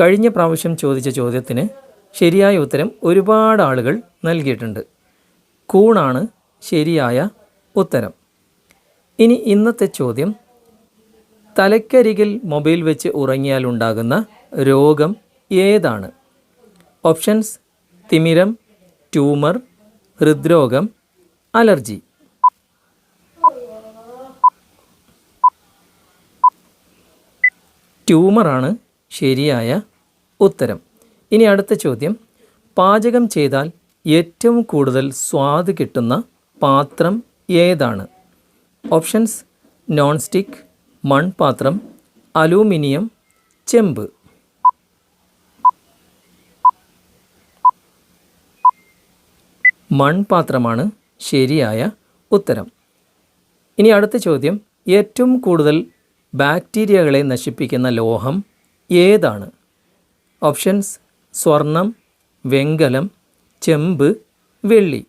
കഴിഞ്ഞ പ്രാവശ്യം ചോദിച്ച ചോദ്യത്തിന് ശരിയായ ഉത്തരം ഒരുപാട് ആളുകൾ നൽകിയിട്ടുണ്ട്. കൂണാണ് ശരിയായ ഉത്തരം. ഇനി ഇന്നത്തെ ചോദ്യം. തലക്കരികിൽ മൊബൈൽ വെച്ച് ഉറങ്ങിയാൽ ഉണ്ടാകുന്ന രോഗം ഏതാണ്? ഓപ്ഷൻസ് തിമിരം ട്യൂമർ ഹൃദ്രോഗം അലർജി. ട്യൂമറാണ് ശരിയായ ഉത്തരം. ഇനി അടുത്ത ചോദ്യം. പാചകം ചെയ്താൽ ഏറ്റവും കൂടുതൽ സ്വാദ് കിട്ടുന്ന പാത്രം ഏതാണ്? ഓപ്ഷൻസ് നോൺ സ്റ്റിക്ക് മൺപാത്രം അലൂമിനിയം ചെമ്പ്. മൺപാത്രമാണ് ശരിയായ ഉത്തരം. ഇനി അടുത്ത ചോദ്യം. ഏറ്റവും കൂടുതൽ ബാക്ടീരിയകളെ നശിപ്പിക്കുന്ന ലോഹം ഏതാണ്? ഓപ്ഷൻസ് സ്വർണം വെങ്കലം ചെമ്പ് വെള്ളി.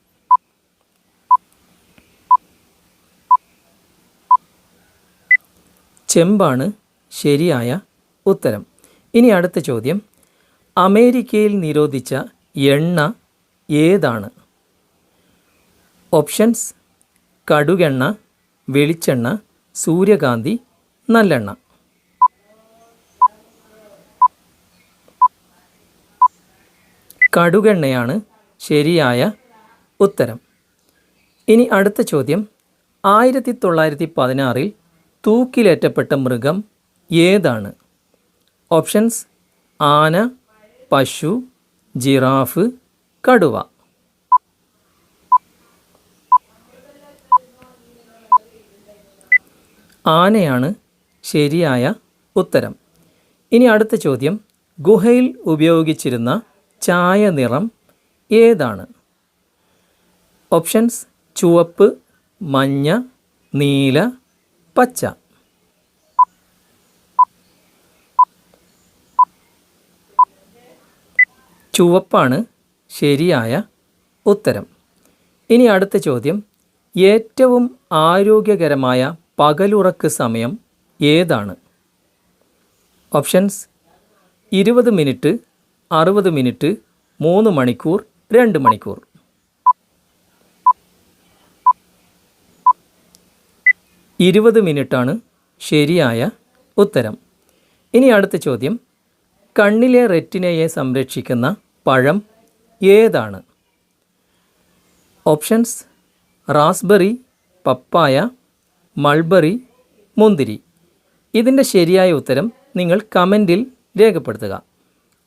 ചെമ്പാണ് ശരിയായ ഉത്തരം. ഇനി അടുത്ത ചോദ്യം. അമേരിക്കയിൽ നിരോധിച്ച എണ്ണ ഏതാണ്? ഓപ്ഷൻസ് കടുകെണ്ണ വെളിച്ചെണ്ണ സൂര്യകാന്തി നല്ലെണ്ണ. കടുകെണ്ണയാണ് ശരിയായ ഉത്തരം. ഇനി അടുത്ത ചോദ്യം. ആയിരത്തി തൊള്ളായിരത്തി പതിനാറിൽ തൂക്കിലേറ്റപ്പെട്ട മൃഗം ഏതാണ്? ഓപ്ഷൻസ് ആന പശു ജിറാഫ് കടുവ. ആനയാണ് ശരിയായ ഉത്തരം. ഇനി അടുത്ത ചോദ്യം. ഗുഹയിൽ ഉപയോഗിച്ചിരുന്ന ചായ നിറം ഏതാണ്? ഓപ്ഷൻസ് ചുവപ്പ് മഞ്ഞ നീല പച്ച. ചുവപ്പാണ് ശരിയായ ഉത്തരം. ഇനി അടുത്ത ചോദ്യം. ഏറ്റവും ആരോഗ്യകരമായ പകലുറക്ക് സമയം ഏതാണ്? ഓപ്ഷൻസ് ഇരുപത് മിനിറ്റ് അറുപത് മിനിറ്റ് മൂന്ന് മണിക്കൂർ രണ്ട് മണിക്കൂർ. ഇരുപത് മിനിറ്റാണ് ശരിയായ ഉത്തരം. ഇനി അടുത്ത ചോദ്യം. കണ്ണിലെ റെറ്റിനയെ സംരക്ഷിക്കുന്ന പഴം ഏതാണ്? ഓപ്ഷൻസ്. റാസ്ബെറി പപ്പായ മൾബറി മുന്തിരി. ഇതിന്റെ ശരിയായ ഉത്തരം നിങ്ങൾ കമന്റിൽ രേഖപ്പെടുത്തുക.